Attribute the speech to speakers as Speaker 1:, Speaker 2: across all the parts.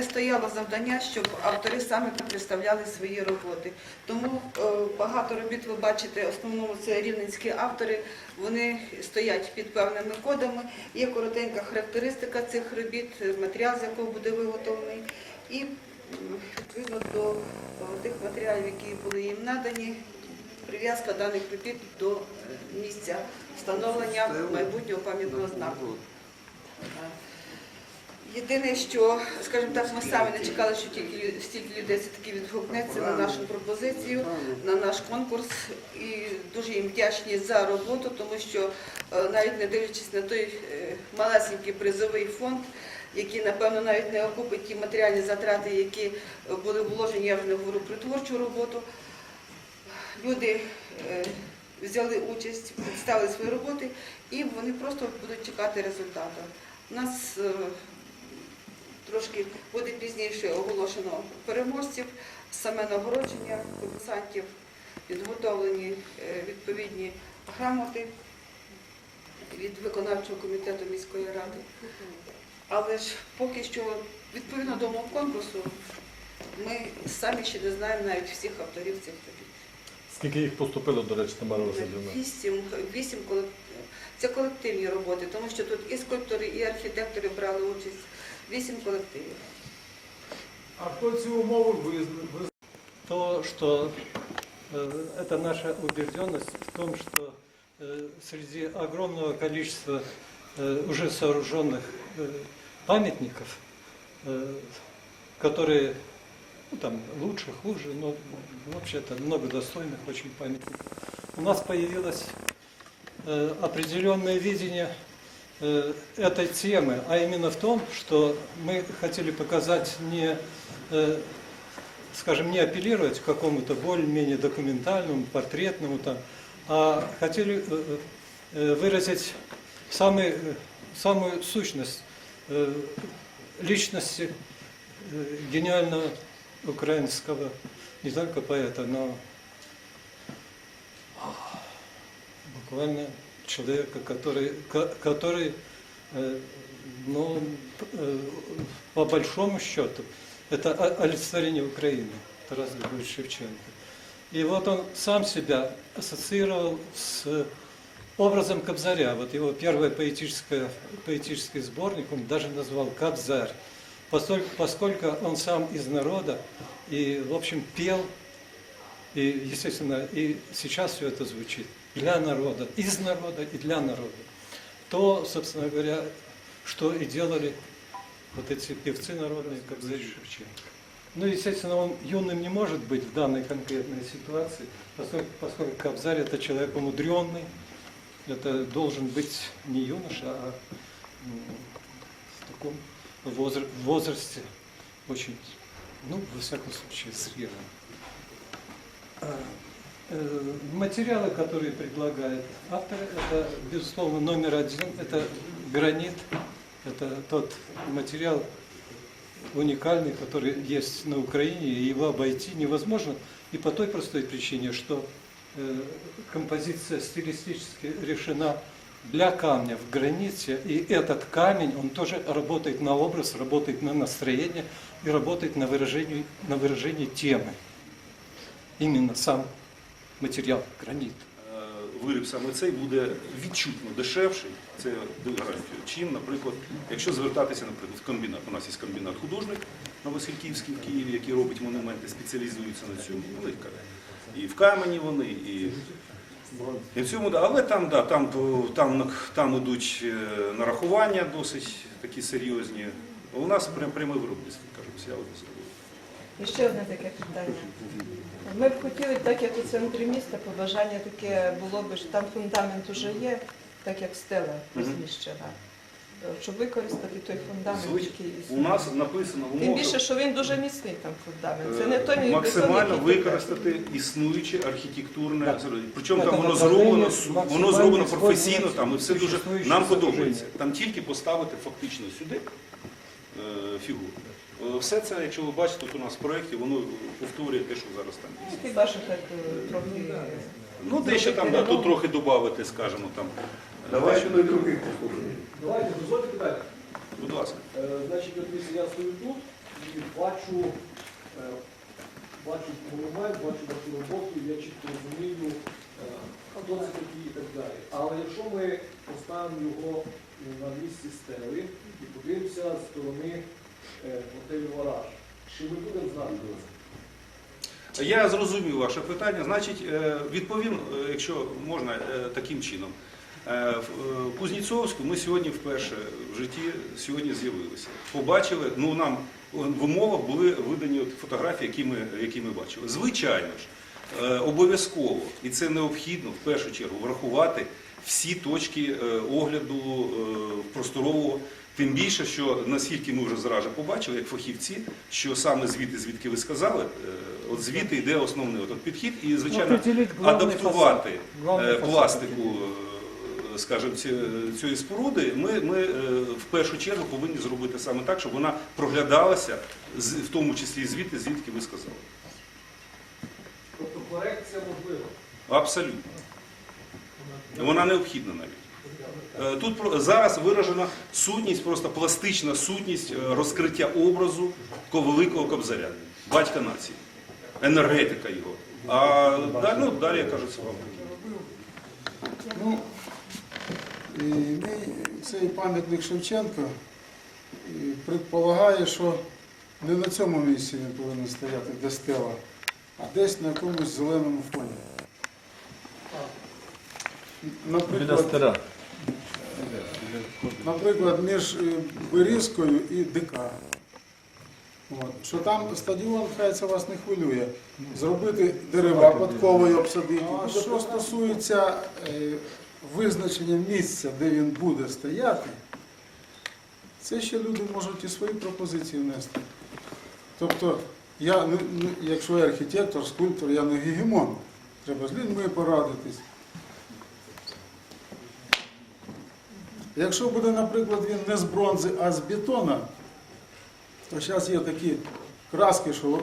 Speaker 1: не стояло завдання, щоб автори саме представляли свої роботи. Тому е, багато робіт ви бачите, в основному це рівненські автори, вони стоять під певними кодами. Є коротенька характеристика цих робіт, матеріал, з якого буде виготовлений. І відповідно до е, тих матеріалів, які були їм надані, прив'язка даних робіт до е, місця встановлення майбутнього пам'ятного знаку. Єдине, що, скажімо так, ми самі не чекали, що тільки стільки людей все-таки відгукнеться на нашу пропозицію, на наш конкурс. І дуже їм вдячні за роботу, тому що е, навіть не дивлячись на той е, малесенький призовий фонд, який, напевно, навіть не окупить ті матеріальні затрати, які е, були вложені, я вже не говорю про творчу роботу, люди взяли участь, представили свої роботи, і вони просто будуть чекати результату. У нас трошки буде пізніше оголошено переможців, саме нагородження конкурсантів, підготовлені е, відповідні грамоти від виконавчого комітету міської ради. Але ж поки що, відповідно до умов конкурсу, ми самі ще не знаємо навіть всіх авторів цих робіт.
Speaker 2: Скільки їх поступило, до речі, Тамара Васильівна?
Speaker 1: Вісім, вісім колективів. Це колективні роботи, тому що тут і скульптори, і архітектори брали участь. Вісім колективів.
Speaker 3: А хто ці умови визнав?
Speaker 4: то, что э, это наша убежденность в том, что э, среди огромного количества э, уже сооруженных э, памятников, э, которые ну, там лучше, хуже, но вообще-то много достойных очень памятников, у нас появилось э, определенное видение э, этой темы, а именно в том, что мы хотели показать не э, скажем, не апеллировать к какому-то более-менее документальному, портретному, там, а хотели э, э, выразить самый, э, самую сущность э, личности э, гениального украинского не только поэта, но буквально человека, который, ко- который э, ну, э, по большому счету, это олицетворение Украины, Тарас Григорьевич Шевченко. И вот он сам себя ассоциировал с образом Кобзаря. Вот его первый поэтическое, поэтический сборник он даже назвал «Кобзарь», поскольку, поскольку он сам из народа и, в общем, пел, и, естественно, и сейчас все это звучит для народа, из народа и для народа. То, собственно говоря, что и делали вот эти певцы народные, как Зарь Шевченко. Ну, естественно, он юным не может быть в данной конкретной ситуации, поскольку, поскольку Кобзарь это человек умудренный, это должен быть не юноша, а в таком возра- возрасте очень, ну, во всяком случае, зрелым. Э, Материалы, которые предлагает автор, это, безусловно, номер один, это гранит, это тот материал уникальный, который есть на Украине, и его обойти невозможно. И по той простой причине, что э, композиция стилистически решена для камня в граните, и этот камень, он тоже работает на образ, работает на настроение и работает на выражение, на выражение темы. Именно сам материал, гранит.
Speaker 5: Е, виріб саме цей буде відчутно дешевший, це гарантію, чим, наприклад, якщо звертатися, наприклад, в комбінат. У нас є комбінат художник на в Києві, який робить монументи, спеціалізується на цьому. І в камені вони, і, і в цьому, але там, да, там, там, там ідуть е, нарахування досить такі серйозні. У нас прям пряме виробництво, кажуть, я зробив.
Speaker 6: І ще одне таке питання. Ми б хотіли, так як у центрі міста, побажання таке було б, що там фундамент уже є, так як стела розміщена. Щоб використати той фундамент,
Speaker 5: Звич-
Speaker 6: який
Speaker 5: У нас написано в
Speaker 6: Тим більше, що він дуже міцний там фундамент. Це не той
Speaker 5: Е,
Speaker 6: бетон,
Speaker 5: максимально використати існуюче архітектурне
Speaker 4: Так.
Speaker 5: Причому
Speaker 4: Так,
Speaker 5: там воно зроблено, воно зроблено професійно, там і все дуже нам подобається. Там тільки поставити фактично сюди е, фігуру. Е, Все це, якщо ви бачите, тут у нас в проєкті, воно повторює те, що зараз там є.
Speaker 6: Що так е, трохи.
Speaker 5: Ну, дещо там, да, тут трохи додати, скажімо, там. е,
Speaker 7: Давайте ми других послухаємо.
Speaker 3: Давайте, дозвольте питання.
Speaker 5: Будь ласка.
Speaker 3: Е, Значить, от дивіться, я стою тут, і бачу, е, бачу монумент, бачу вашу роботу, я чітко розумію, е, хто це такий і так далі. Але якщо ми поставимо його на місці стели і подивимося з сторони е, готелю Вараж, чи ми будемо знати?
Speaker 5: Я зрозумів ваше питання. Значить, е, відповім, е, якщо можна, таким чином. В Кузнєцовську ми сьогодні вперше в житті сьогодні з'явилися. Побачили, ну нам в умовах були видані фотографії, які ми, які ми бачили. Звичайно ж, обов'язково, і це необхідно в першу чергу врахувати всі точки огляду просторового. Тим більше, що наскільки ми вже зразу побачили, як фахівці, що саме звідти, звідки ви сказали, е, от звідти йде основний от, підхід, і звичайно адаптувати
Speaker 4: фасад. Главний
Speaker 5: е, пластику, е, скажімо, цієї споруди, ми, ми в першу чергу повинні зробити саме так, щоб вона проглядалася, в тому числі звідти, звідки ви сказали.
Speaker 3: Тобто корекція можлива.
Speaker 5: Абсолютно. Вона необхідна навіть. Е, Тут зараз виражена сутність, просто пластична сутність е, розкриття образу такого великого кобзаря, батька нації, енергетика його. А далі, ну, далі я кажу, це вам.
Speaker 7: Ну, мій цей пам'ятник Шевченка предполагає, що не на цьому місці він повинен стояти, де стела, а десь на якомусь зеленому фоні. Наприклад. Наприклад між е, Берізкою і ДК. От. Що там стадіон, хай це вас не хвилює. Зробити дерева подковою обсадити. А що стосується е, визначення місця, де він буде стояти, це ще люди можуть і свої пропозиції внести. Тобто, я, якщо я архітектор, скульптор, я не гегемон. Треба з людьми порадитись. Якщо буде, наприклад, він не з бронзи, а з бетона, то зараз є такі краски, що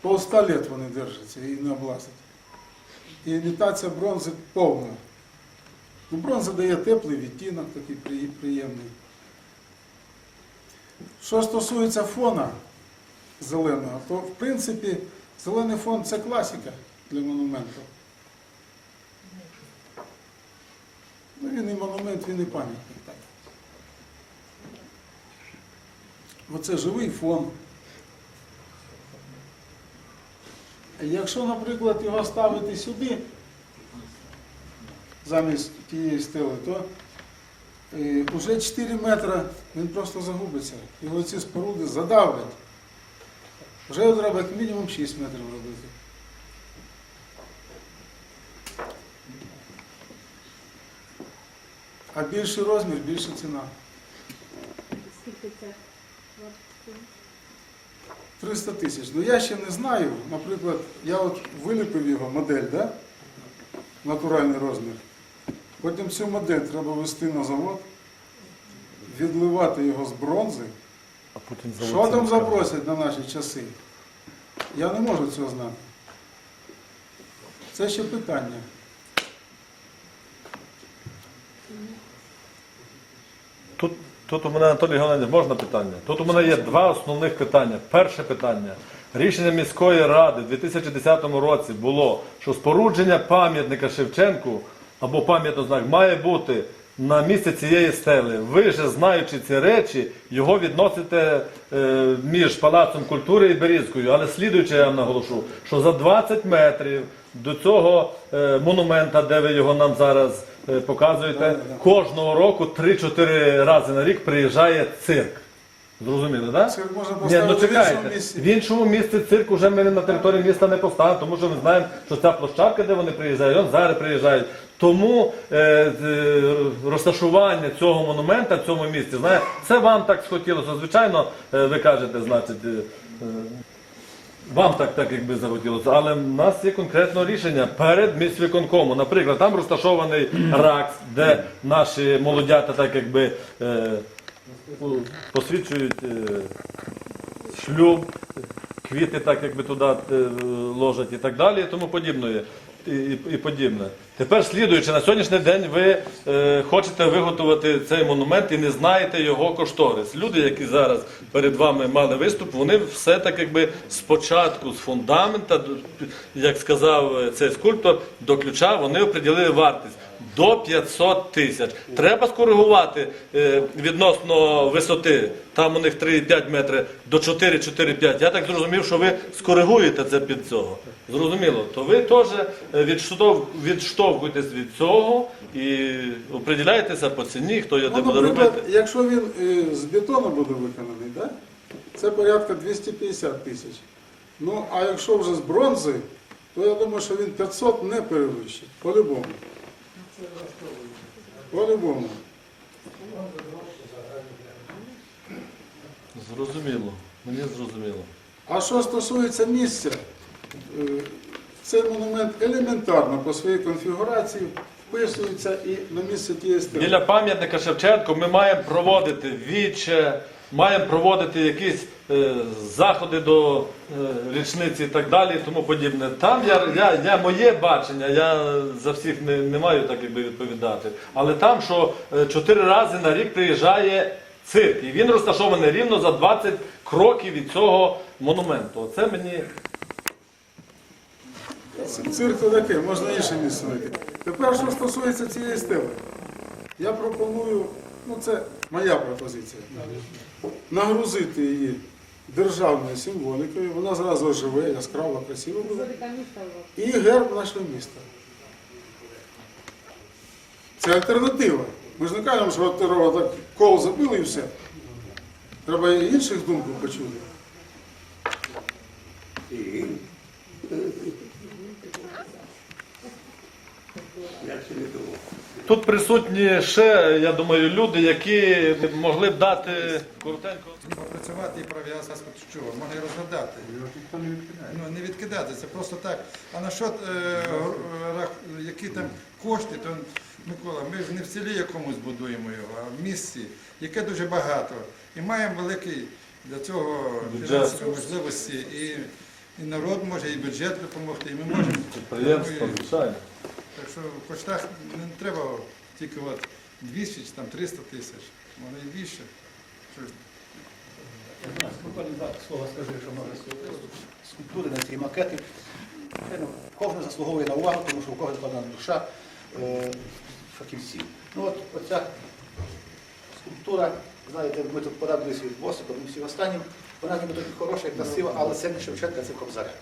Speaker 7: по 100 лет вони держаться і не облазять. І імітація бронзи повна. Ну, бронза дає теплий відтінок, такий приємний. Що стосується фона зеленого, то в принципі зелений фон це класика для монументу. Він і монумент, він і пам'ятник. Оце живий фон. Якщо, наприклад, його ставити сюди, замість тієї стели, то е, вже 4 метри він просто загубиться. Його ці споруди задавлять. Вже треба як мінімум 6 метрів робити. А більший розмір, більша ціна.
Speaker 8: Скільки це
Speaker 7: 300 тисяч. Ну я ще не знаю. Наприклад, я от виліпив його модель, да? натуральний розмір. Потім цю модель треба вести на завод, відливати його з бронзи.
Speaker 2: А потім
Speaker 7: Що там запросять на наші часи? Я не можу цього знати. Це ще питання.
Speaker 2: Тут, тут у мене Анатолій Геннадійович, можна питання? Тут у мене є два основних питання. Перше питання. Рішення міської ради в 2010 році було, що спорудження пам'ятника Шевченку або пам'ятний знак має бути на місці цієї стели. Ви ж, знаючи ці речі, його відносите е, між Палацом культури і Берізкою. Але слідуючи, я вам наголошу, що за 20 метрів до цього е, монумента, де ви його нам зараз показуєте,
Speaker 7: Да-да-да.
Speaker 2: кожного року 3-4 рази на рік приїжджає цирк. Зрозуміли, так?
Speaker 7: Цирк можна
Speaker 2: Ні, ну
Speaker 7: поставити в іншому місці.
Speaker 2: В іншому місці цирк уже ми на території міста не поставимо, тому що ми знаємо, що ця площадка, де вони приїжджають, он зараз приїжджають. Тому е, е, розташування цього монумента в цьому місці, знає, це вам так схотілося. Звичайно, е, ви кажете, значить. е, е, вам так, так якби захотілося, але в нас є конкретне рішення перед міськвиконкому. Наприклад, там розташований РАКС, де наші молодята так якби е, посвідчують е, шлюб, квіти так якби туди е, ложать і так далі, і тому подібне. І, і, подібне. Тепер, слідуючи, на сьогоднішній день ви е, хочете виготовити цей монумент і не знаєте його кошторис. Люди, які зараз перед вами мали виступ, вони все так якби спочатку з фундамента, як сказав е, цей скульптор, до ключа вони оприділили вартість. До 500 тисяч. Треба скоригувати е, відносно висоти. Там у них 3,5 метри до 4-4,5. Я так зрозумів, що ви скоригуєте це під цього. Зрозуміло. То ви теж е, відштовх- відштовхуєтесь від цього і оприділяєтеся по ціні, хто його де
Speaker 7: Ну,
Speaker 2: буде
Speaker 7: наприклад,
Speaker 2: робити.
Speaker 7: якщо він е, з бетону буде виконаний, да? це порядка 250 тисяч. Ну, а якщо вже з бронзи, то я думаю, що він 500 не перевищить. По-любому. По-любому.
Speaker 2: Зрозуміло. Мені зрозуміло.
Speaker 7: А що стосується місця, е, цей монумент елементарно по своїй конфігурації вписується і на місце тієї стели.
Speaker 2: Біля пам'ятника Шевченку ми маємо проводити віче, маємо проводити якісь е, заходи до е, річниці і так далі, і тому подібне. Там я, я, я моє бачення, я за всіх не, не маю так якби відповідати. Але там, що е, чотири рази на рік приїжджає цирк, і він розташований рівно за 20 кроків від цього монументу. Оце мені
Speaker 7: Цирк то таке, можна інше місце знайти. Тепер, що стосується цієї стели, я пропоную, ну це моя пропозиція, нагрузити її державною символікою, вона зразу оживе, яскраво, красиво буде. І герб нашого міста. Це альтернатива. Ми ж не кажемо, що так кол забили і все. Треба і інших думку почути.
Speaker 2: Тут присутні ще, я думаю, люди, які могли б дати коротенько.
Speaker 9: попрацювати і пров'язати з чого, можна і розглядати. Ну, не відкидати, це просто так. А насчет е, рах- які там кошти, то Микола, ми ж не в селі якомусь будуємо його, а в місті, яке дуже багато. І маємо великий для цього фінансові можливості. І, і народ може, і бюджет допомогти, і ми можемо. І-
Speaker 2: звичайно.
Speaker 9: Що в коштах не треба тільки от 200 чи там 300 тисяч, може і більше.
Speaker 10: Буквально два слова скажу, що може скульптури на ці макети. Звичайно, Кожен заслуговує на увагу, тому що у кожного вкладена душа е, фахівців. Ну от оця скульптура, знаєте, ми тут порадилися від Босиком і всім останнім, вона ніби таки хороша і красива, але це не Шевченка, це Кобзаря.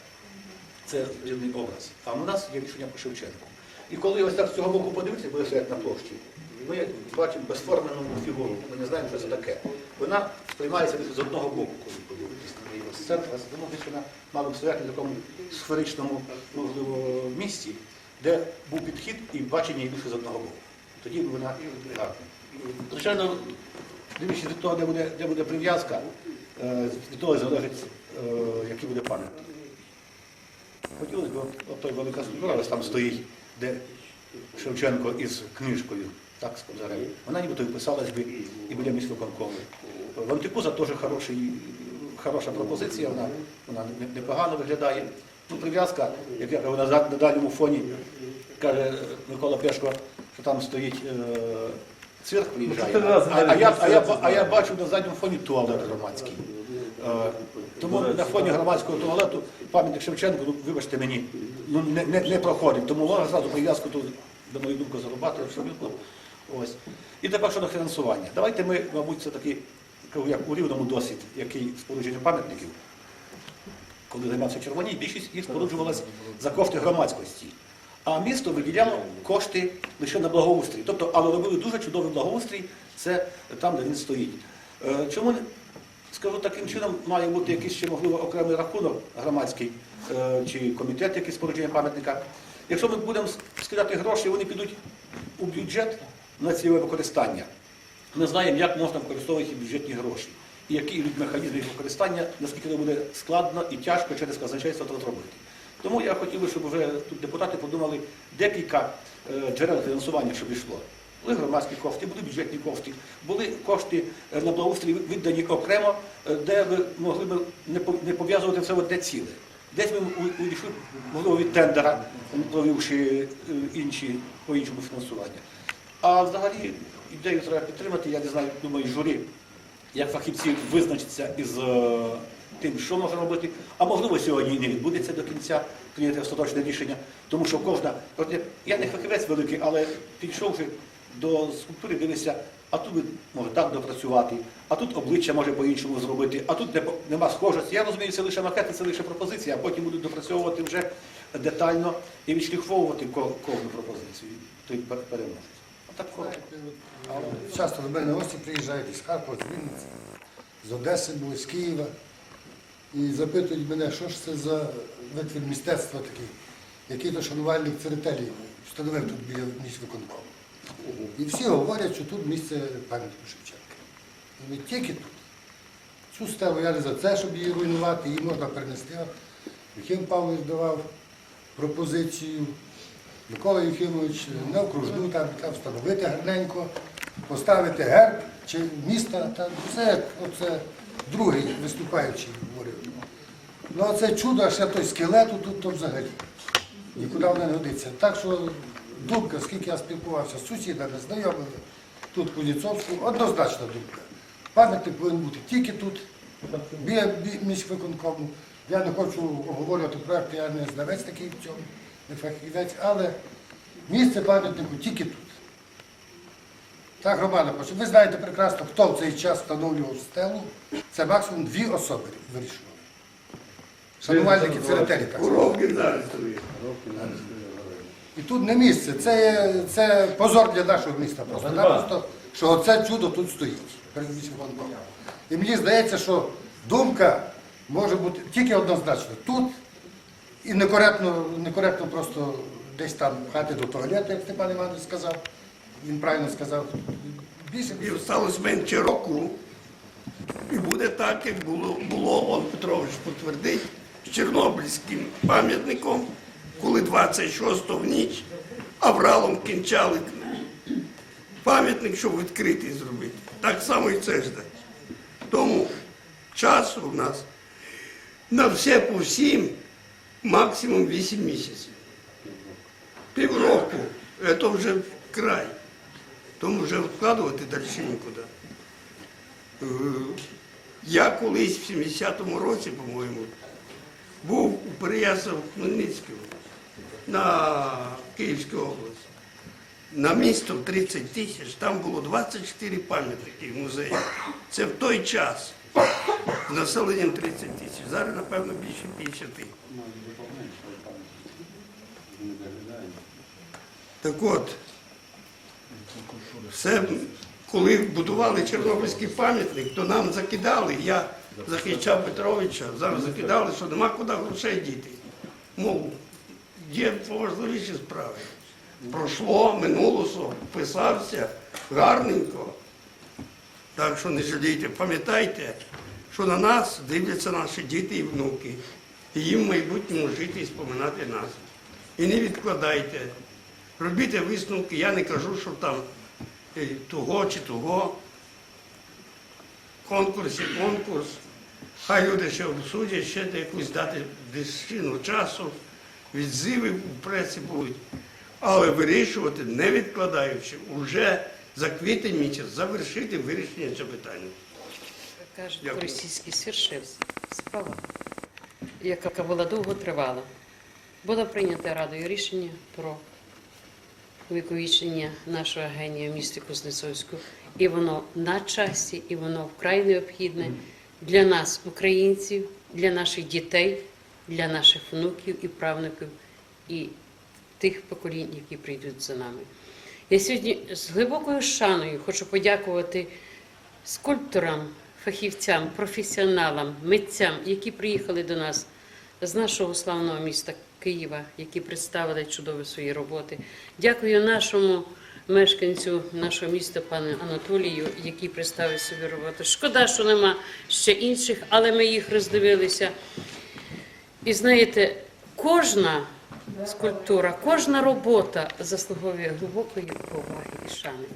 Speaker 10: Це рівний образ. А у нас є рішення по Шевченку. І коли ось так з цього боку подивитися, буде стоять на площі, ми бачимо безформену фігуру, ми не знаємо, що це таке. Вона сприймається з одного боку, коли подивитися на неї з центру, тому десь вона мала б стояти на такому сферичному можливо, місці, де був підхід і бачення її більше з одного боку. Тоді вона гарна. Звичайно, дивлячись від того, де буде, де буде прив'язка, е, від того залежить, е, який буде пам'ятник. Хотілося б, от той велика скульптура, ось там стоїть, де Шевченко із книжкою, так сказав, Вона нібито вписалась би і біля міськвиконкому. В Антикуза теж хороший, хороша пропозиція, вона, вона непогано виглядає. Ну, прив'язка, як я кажу, на, на дальньому фоні, каже Микола Пешко, що там стоїть е, цирк приїжджає. А, а, я, а, я, а я бачу на задньому фоні туалет громадський. Е, Тому на фоні громадського туалету пам'ятник Шевченку, ну, вибачте мені, ну, не, не, не проходить. Тому можна зразу прив'язку тут, на мою думку, зарубати абсолютно. Ось. І тепер щодо фінансування. Давайте ми, мабуть, все-таки, як у рівному досвід, який спорудження пам'ятників, коли займався червоній, більшість їх споруджувалась за кошти громадськості. А місто виділяло кошти лише на благоустрій. Тобто, але робили дуже чудовий благоустрій, це там, де він стоїть. Е, Чому скажу таким чином, має бути якийсь ще можливо окремий рахунок громадський е, чи комітет, який спорудження пам'ятника. Якщо ми будемо скидати гроші, вони підуть у бюджет на цільове використання. Ми знаємо, як можна використовувати бюджетні гроші. І які йдуть механізми їх використання, наскільки це буде складно і тяжко через казначейство це зробити. Тому я хотів би, щоб вже тут депутати подумали декілька е, джерел фінансування, щоб йшло. Були громадські кошти, були бюджетні кошти, були кошти е, на благоустрій віддані окремо, е, де ви могли б не пов'язувати все одне ціле. Десь ми увійшли, можливо, від тендера, провівши інші по іншому фінансування. А взагалі ідею треба підтримати, я не знаю, думаю, журі, як фахівці визначаться із тим, що може робити. А можливо, сьогодні не відбудеться до кінця прийняти остаточне рішення, тому що кожна, я- не фахівець великий, але підійшовши до скульптури, дивишся, а тут може так допрацювати, а тут обличчя може по-іншому зробити, а тут не- нема схожості. Я розумію, це лише макети, це лише пропозиція, а потім будуть допрацьовувати вже детально і відшліфовувати кожну пропозицію. Той переможець. Коротко.
Speaker 11: Часто до мене гості приїжджають із Харкова, з Вінниці, з Одеси були, з Києва. І запитують мене, що ж це за витвір мистецтва такий, який то шанувальник церетелі встановив тут біля місць виконкому. І всі говорять, що тут місце пам'ятнику Шевченка. І не тільки тут. Цю стелу я не за це, щоб її руйнувати, її можна перенести. Єхим Павлович давав пропозицію. Микола Єфімович на окружну там, там встановити гарненько, поставити герб чи міста, там як оце другий виступаючий говорив. Ну а це чудо, ще той скелет тут, то взагалі. Нікуди воно не годиться. Так що думка, скільки я спілкувався з сусідами, знайомими, тут Куніцовським, однозначна думка. Пам'ятник повинен бути тільки тут, біля бі- міськвиконкому. Я не хочу обговорювати проєкт, я не знавець такий в цьому, не фахівець, але місце пам'ятнику тільки тут. Так, Романа, ви знаєте прекрасно, хто в цей час встановлював стелу. Це максимум дві особи вирішували. Шанувальники церетелі, так сказати. І тут не місце, це, є- це позор для нашого міста просто. Напросто, що оце чудо тут стоїть. І мені здається, що думка може бути тільки однозначно тут і некоректно, некоректно просто десь там хати до туалету, як Степан Іванович сказав. Він правильно сказав. Більше
Speaker 12: І осталось менше року. І буде так, як було, було он Петрович потвердить, Чорнобильським пам'ятником, коли 26-го в ніч авралом кінчали пам'ятник, щоб відкритий зробити. Так само і це жде. Тому часу в нас на все по всім максимум 8 місяців. Півроку. Це вже край. Тому вже вкладувати далі нікуди. Е, Я колись в 70-му році, по-моєму, був у Переяслав Хмельницькому на Київській області. На місто 30 тисяч, там було 24 пам'ятники в музеї. Це в той час з населенням 30 тисяч. Зараз, напевно, більше 50. Так от, все, коли будували Чорнобильський пам'ятник, то нам закидали, я захищав Петровича, зараз закидали, що нема куди грошей діти. Мов, є поважливіші справи. Пройшло, минуло, вписався, гарненько. Так що не жалійте, пам'ятайте, що на нас дивляться наші діти і внуки. І їм в майбутньому жити і споминати нас. І не відкладайте. Робіть висновки, я не кажу, що там е, того чи того. Конкурс і конкурс. Хай люди ще обсудять, ще якусь дати десятину часу, відзиви в пресі будуть. Але вирішувати, не відкладаючи, вже за квітень місяць завершити вирішення цього питання.
Speaker 13: Кажуть, російський свіршив справа, яка була довго тривала. Було прийнято Радою рішення про увіковічення нашого генія в місті Кузнецовську. І воно на часі, і воно вкрай необхідне для нас, українців, для наших дітей, для наших внуків і правнуків, і тих поколінь, які прийдуть за нами. Я сьогодні з глибокою шаною хочу подякувати скульпторам, фахівцям, професіоналам, митцям, які приїхали до нас з нашого славного міста Києва, які представили чудові свої роботи. Дякую нашому мешканцю нашого міста, пану Анатолію, який представив собі роботу. Шкода, що нема ще інших, але ми їх роздивилися. І знаєте, кожна скульптура, кожна робота заслуговує глибокої поваги і шани.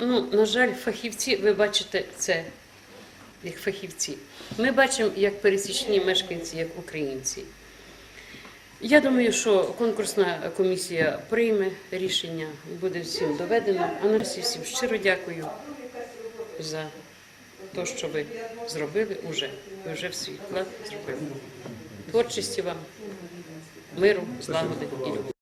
Speaker 13: Ну, на жаль, фахівці, ви бачите, це як фахівці. Ми бачимо як пересічні мешканці, як українці. Я думаю, що конкурсна комісія прийме рішення, буде всім доведено. А на всі всім щиро дякую за те, що ви зробили уже. Ви вже в свій вклад зробили. Творчості вам, миру, злагоди і любові.